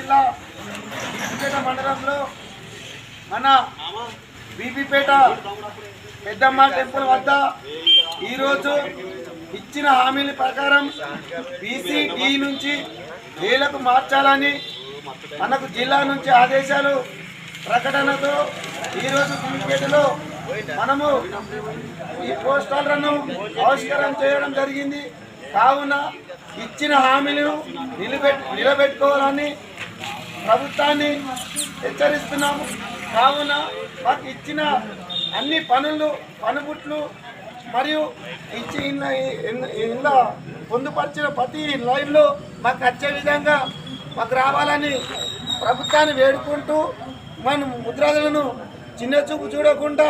జిల్లా బీబీపేట మండలంలో మన బీబీపేట పెద్దమ్మ టెంపుల్ వద్ద ఈరోజు ఇచ్చిన హామీల ప్రకారం బీసీడీ నుంచి వేలకు మార్చాలని మనకు జిల్లా నుంచి ఆదేశాలు ప్రకటనతో ఈరోజు బీబీపేటలో మనము ఈ పోస్టర్లను ఆవిష్కారం చేయడం జరిగింది. కావున ఇచ్చిన హామీలను నిలబెట్ నిలబెట్టుకోవాలని ప్రభుత్వాన్ని హెచ్చరిస్తున్నాము. కావున మాకు ఇచ్చిన అన్ని పనులు పనిముట్లు మరియు ఇచ్చి ఇళ్ళ ఇళ్ళ పొందుపరిచిన ప్రతి లైన్లో మాకు వచ్చే విధంగా మాకు రావాలని ప్రభుత్వాన్ని వేడుకుంటూ మన ముద్రాలను చిన్న చూపు చూడకుండా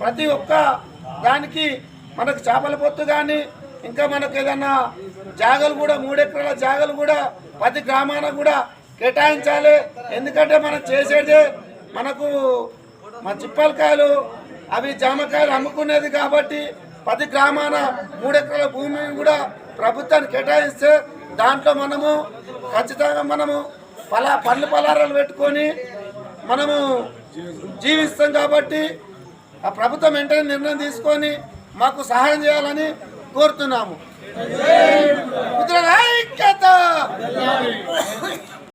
ప్రతి ఒక్క దానికి మనకు చేపల పొత్తు కానీ ఇంకా మనకు ఏదన్నా జాగలు కూడా మూడెకరాల జాగలు కూడా ప్రతి గ్రామాన కూడా కేటాయించాలి. ఎందుకంటే మనం చేసేదే మనకు మన చిప్పలకాయలు అవి జామకాయలు అమ్ముకునేది కాబట్టి పది గ్రామాన మూడెకరాల భూమిని కూడా ప్రభుత్వానికి కేటాయిస్తే దాంట్లో మనము ఖచ్చితంగా మనము పలా పండ్లు పలారాలు పెట్టుకొని మనము జీవిస్తాం కాబట్టి ఆ ప్రభుత్వం వెంటనే నిర్ణయం తీసుకొని మాకు సహాయం చేయాలని కోరుతున్నాము.